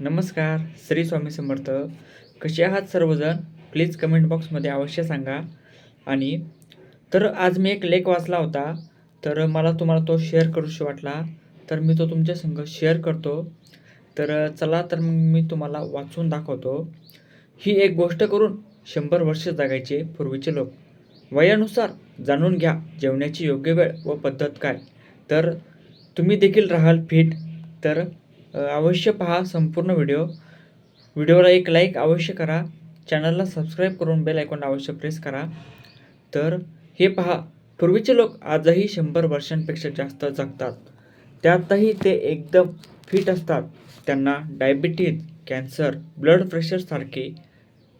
नमस्कार श्री स्वामी समर्थ. कसे आहात सर्वजण? प्लीज कमेंट बॉक्समध्ये अवश्य सांगा. आणि तर आज मी एक लेख वाचला होता. तर मला तुम्हाला तो शेअर करूशी वाटला. तर मी तो तुमच्या संग शेअर करतो. तर चला तर मग मी तुम्हाला वाचून दाखवतो. ही एक गोष्ट करून शंभर वर्ष जगायचे पूर्वीचे लोक. वयानुसार जाणून घ्या जेवण्याची योग्य वेळ व पद्धत काय. तर तुम्ही देखील राहाल फिट तर अवश्य पहा संपूर्ण व्हिडिओ. व्हिडिओला एक लाईक अवश्य करा. चॅनलला सबस्क्राईब करून बेल आयकॉन अवश्य प्रेस करा. तर हे पहा पूर्वीचे लोक आजही शंभर वर्षांपेक्षा जास्त जगतात. त्यातही ते एकदम फिट असतात. त्यांना डायबिटीज कॅन्सर ब्लड प्रेशरसारखे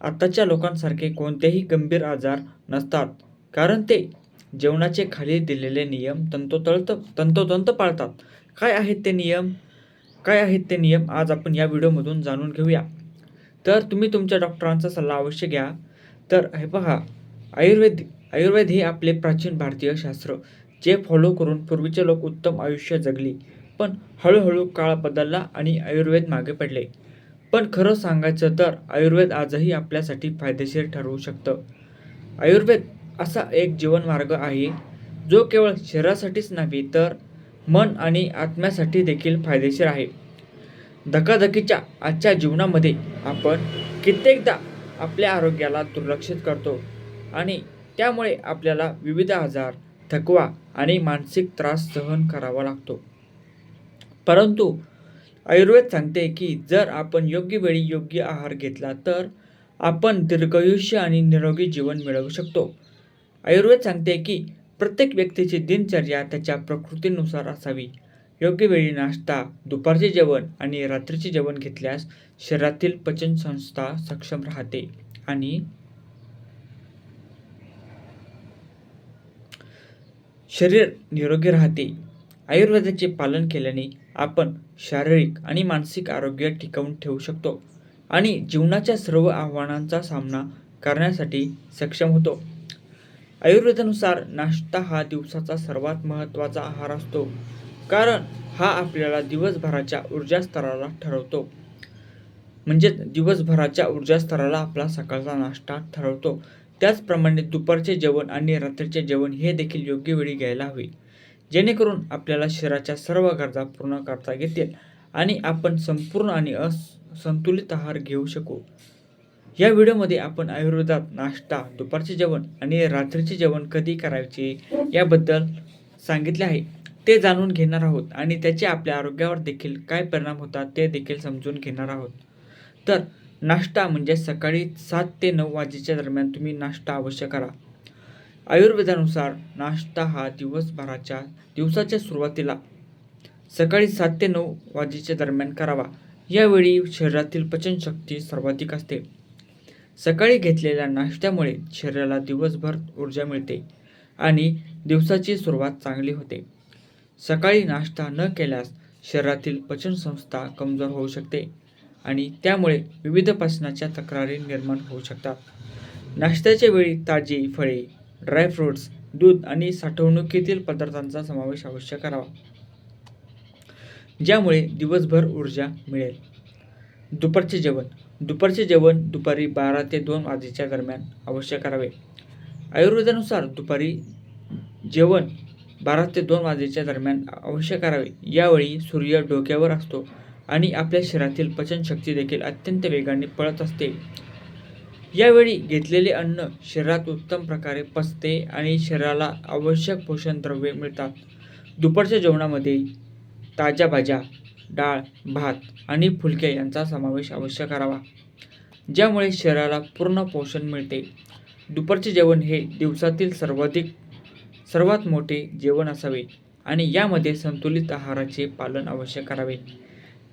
आत्ताच्या लोकांसारखे कोणतेही गंभीर आजार नसतात. कारण ते जेवणाचे खाली दिलेले नियम तंतोतंत तंतोतंत पाळतात. काय आहेत ते नियम? काय आहेत ते नियम आज आपण या व्हिडिओमधून जाणून घेऊया. तर तुम्ही तुमच्या डॉक्टरांचा सल्ला अवश्य घ्या. तर हे पहा आयुर्वेद आयुर्वेद हे आपले प्राचीन भारतीय शास्त्र जे फॉलो करून पूर्वीचे लोक उत्तम आयुष्य जगली. पण हळूहळू काळ बदलला आणि आयुर्वेद मागे पडले. पण खरं सांगायचं तर आयुर्वेद आजही आपल्यासाठी फायदेशीर ठरवू शकतं. आयुर्वेद असा एक जीवनमार्ग आहे जो केवळ शरीरासाठीच नव्हे तर मन आणि आत्म्यासाठी देखील फायदेशीर आहे. धकाधकीच्या आजच्या जीवनामध्ये आपण कित्येकदा आपल्या आरोग्याला दुर्लक्षित करतो आणि त्यामुळे आपल्याला विविध आजार थकवा आणि मानसिक त्रास सहन करावा लागतो. परंतु आयुर्वेद सांगते की जर आपण योग्य वेळी योग्य आहार घेतला तर आपण दीर्घायुष्य आणि निरोगी जीवन मिळवू शकतो. आयुर्वेद सांगते की प्रत्येक व्यक्तीची दिनचर्या त्याच्या प्रकृतीनुसार असावी. योग्य वेळी नाश्ता दुपारचे जेवण आणि रात्रीचे जेवण घेतल्यास शरीरातील पचनसंस्था सक्षम राहते आणि शरीर निरोगी राहते. आयुर्वेदाचे पालन केल्याने आपण शारीरिक आणि मानसिक आरोग्य टिकवून ठेवू शकतो आणि जीवनाच्या सर्व आव्हानांचा सामना करण्यासाठी सक्षम होतो. आयुर्वेदानुसार नाश्ता हा दिवसाचा सर्वात महत्त्वाचा आहार असतो. कारण हा आपल्याला दिवसभराच्या ऊर्जा स्तराला ठरवतो. म्हणजेच दिवसभराच्या ऊर्जा स्तराला आपला सकाळचा नाश्ता ठरवतो. त्याचप्रमाणे दुपारचे जेवण आणि रात्रीचे जेवण हे देखील योग्य वेळी घ्यायला हवे. जेणेकरून आपल्याला शरीराच्या सर्व गरजा पूर्ण करता येतील आणि आपण संपूर्ण आणि असंतुलित आहार घेऊ शकू. या व्हिडिओमध्ये आपण आयुर्वेदात नाश्ता दुपारचे जेवण आणि रात्रीचे जेवण कधी करायचे याबद्दल सांगितले आहे. ते जाणून घेणार आहोत आणि त्याचे आपल्या आरोग्यावर देखील काय परिणाम होतात ते देखील समजून घेणार आहोत. तर नाश्ता म्हणजे सकाळी सात ते नऊ वाजेच्या दरम्यान तुम्ही नाश्ता अवश्य करा. आयुर्वेदानुसार नाश्ता हा दिवसभराच्या दिवसाच्या सुरुवातीला सकाळी सात ते नऊ वाजेच्या दरम्यान करावा. यावेळी शरीरातील पचनशक्ती सर्वाधिक असते. सकाळी घेतलेल्या नाश्त्यामुळे शरीराला दिवसभर ऊर्जा मिळते आणि दिवसाची सुरुवात चांगली होते. सकाळी नाश्ता न केल्यास शरीरातील पचनसंस्था कमजोर होऊ शकते आणि त्यामुळे विविध पचनाच्या तक्रारी निर्माण होऊ शकतात. नाश्त्याच्या वेळी ताजी फळे ड्रायफ्रुट्स दूध आणि साठवणुकीतील पदार्थांचा समावेश अवश्य करावा. ज्यामुळे दिवसभर ऊर्जा मिळेल. दुपारचे जेवण. दुपारचे जेवण दुपारी बारा ते दोन वाजेच्या दरम्यान अवश्य करावे. आयुर्वेदानुसार दुपारी जेवण बारा ते दोन वाजेच्या दरम्यान अवश्य करावे. यावेळी सूर्य डोक्यावर असतो आणि आपल्या शरीरातील पचनशक्ती देखील अत्यंत वेगाने पळत असते. यावेळी घेतलेले अन्न शरीरात उत्तम प्रकारे पचते आणि शरीराला आवश्यक पोषण द्रव्ये मिळतात. दुपारच्या जेवणामध्ये ताज्या भाज्या डाळ भात आणि फुलके यांचा समावेश अवश्य करावा. ज्यामुळे शरीराला पूर्ण पोषण मिळते. दुपारचे जेवण हे दिवसातील सर्वाधिक सर्वात मोठे जेवण असावे आणि यामध्ये संतुलित आहाराचे पालन अवश्य करावे.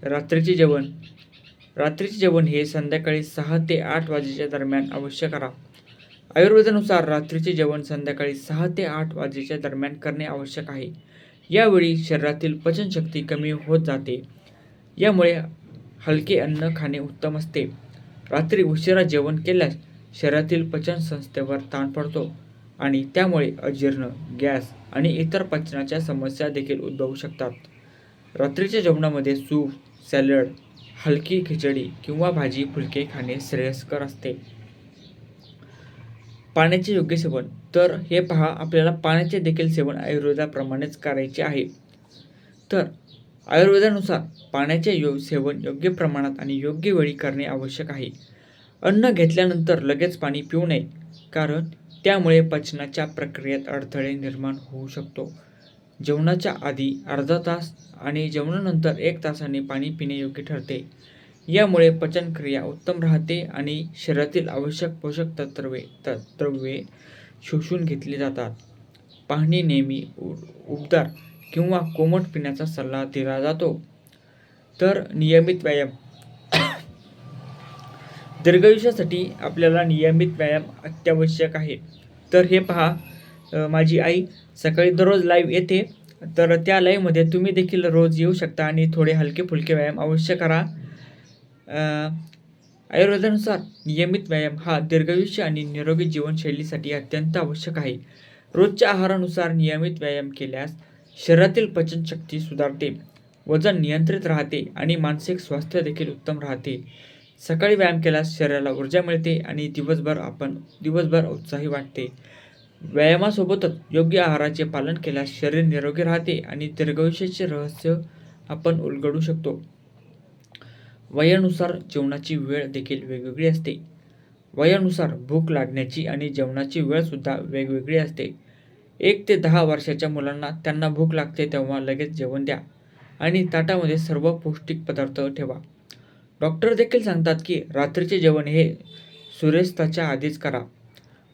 रात्रीचे जेवण रात्रीचे जेवण हे संध्याकाळी सहा ते आठ वाजेच्या दरम्यान अवश्य करा. आयुर्वेदानुसार रात्रीचे जेवण संध्याकाळी सहा ते आठ वाजेच्या दरम्यान करणे आवश्यक आहे. यावेळी शरीरातील पचनशक्ती कमी होत जाते. यामुळे हलके अन्न खाणे उत्तम असते. रात्री उशिरा जेवण केल्यास शरीरातील पचनसंस्थेवर ताण पडतो आणि त्यामुळे अजीर्ण गॅस आणि इतर पचनाच्या समस्या देखील उद्भवू शकतात. रात्रीच्या जेवणामध्ये सूप सॅलड हलकी खिचडी किंवा भाजी फुलके खाणे श्रेयस्कर असते. पाण्याचे योग्य सेवन. तर हे पहा आपल्याला पाण्याचे देखील सेवन आयुर्वेदाप्रमाणेच करायचे आहे. तर आयुर्वेदानुसार पाण्याचे यो सेवन योग्य प्रमाणात आणि योग्य वेळी करणे आवश्यक आहे. अन्न घेतल्यानंतर लगेच पाणी पिऊ नये कारण त्यामुळे पचनाच्या प्रक्रियेत अडथळे निर्माण होऊ शकतो. जेवणाच्या आधी अर्धा तास आणि जेवणानंतर एक तासाने पाणी पिणे योग्य ठरते. यामुळे पचनक्रिया उत्तम राहते आणि शरीरातील आवश्यक पोषक तत्वे त- शोषून घेतली जातात. पाणी नेहमी उ- उबदार किंवा कोमट पिण्याचा सल्ला दिला जातो. तर नियमित व्यायाम. दीर्घायुष्यासाठी आपल्याला नियमित व्यायाम अत्यावश्यक आहे. तर हे पहा माझी आई सकाळी दररोज लाईव्ह येते. तर त्या लाईव्हमध्ये तुम्ही देखील रोज येऊ शकता आणि थोडे हलके फुलके व्यायाम अवश्य करा. आयुर्वेदानुसार नियमित व्यायाम हा दीर्घायुष्य आणि निरोगी जीवनशैलीसाठी अत्यंत आवश्यक आहे. रोजच्या आहारानुसार नियमित व्यायाम केल्यास शरीरातील पचनशक्ती सुधारते वजन नियंत्रित राहते आणि मानसिक स्वास्थ्य देखील उत्तम राहते. सकाळी व्यायाम केल्यास शरीराला ऊर्जा मिळते आणि दिवसभर आपण दिवसभर उत्साही वाटते. व्यायामासोबतच योग्य आहाराचे पालन केल्यास शरीर निरोगी राहते आणि दीर्घायुष्याचे रहस्य आपण उलगडू शकतो. वयानुसार जेवणाची वेळ देखील वेगवेगळी असते. वयानुसार भूक लागण्याची आणि जेवणाची वेळसुद्धा वेगवेगळी असते. एक ते दहा वर्षाच्या मुलांना त्यांना भूक लागते तेव्हा लगेच जेवण द्या आणि ताटामध्ये सर्व पौष्टिक पदार्थ ठेवा. डॉक्टर देखील सांगतात की रात्रीचे जेवण हे सूर्यास्ताच्या आधीच करा.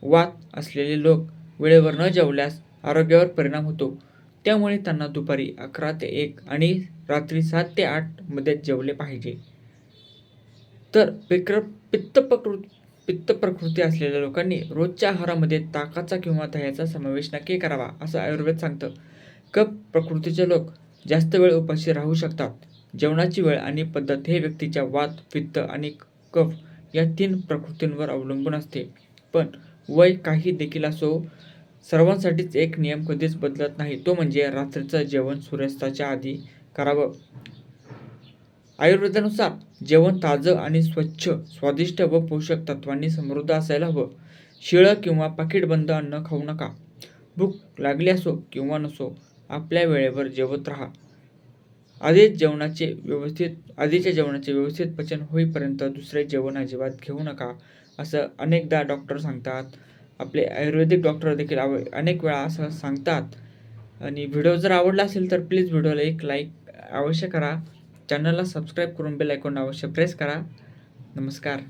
वात असलेले लोक वेळेवर न जेवल्यास आरोग्यावर परिणाम होतो. त्यामुळे त्यांना दुपारी अकरा ते एक आणि रात्री सात ते आठमध्ये जेवले पाहिजे. तर पिक्र पित्त प्रकृ पित्त प्रकृती असलेल्या लोकांनी रोजच्या आहारामध्ये ताकाचा किंवा दह्याचा समावेश नक्की करावा असं आयुर्वेद सांगतं. कप प्रकृतीचे लोक जास्त वेळ उपाशी राहू शकतात. जेवणाची वेळ आणि पद्धत हे व्यक्तीच्या वात पित्त आणि कफ या तीन प्रकृतींवर अवलंबून असते. पण वय काही देखील असो सर्वांसाठीच एक नियम कधीच बदलत नाही. तो म्हणजे रात्रीचं जेवण सूर्यास्ताच्या आधी करावं. आयुर्वेदानुसार जेवण ताजं आणि स्वच्छ स्वादिष्ट व पोषक तत्वांनी समृद्ध असायला हवं. शिळं किंवा पाकिटबंद अन्न खाऊ नका. भूक लागली असो किंवा नसो आपल्या वेळेवर जेवत राहा. आधीच जेवणाचे व्यवस्थित आधीच्या जेवणाचे व्यवस्थित पचन होईपर्यंत दुसरे जेवण अजिबात घेऊ नका असं अनेकदा डॉक्टर सांगतात. आपले आयुर्वेदिक डॉक्टर देखील आव अनेक वेळा असं सांगतात. आणि व्हिडिओ जर आवडला असेल तर प्लीज व्हिडिओला एक लाईक अवश्य करा. चॅनलला सबस्क्राईब करून बेल आयकॉन अवश्य प्रेस करा. नमस्कार.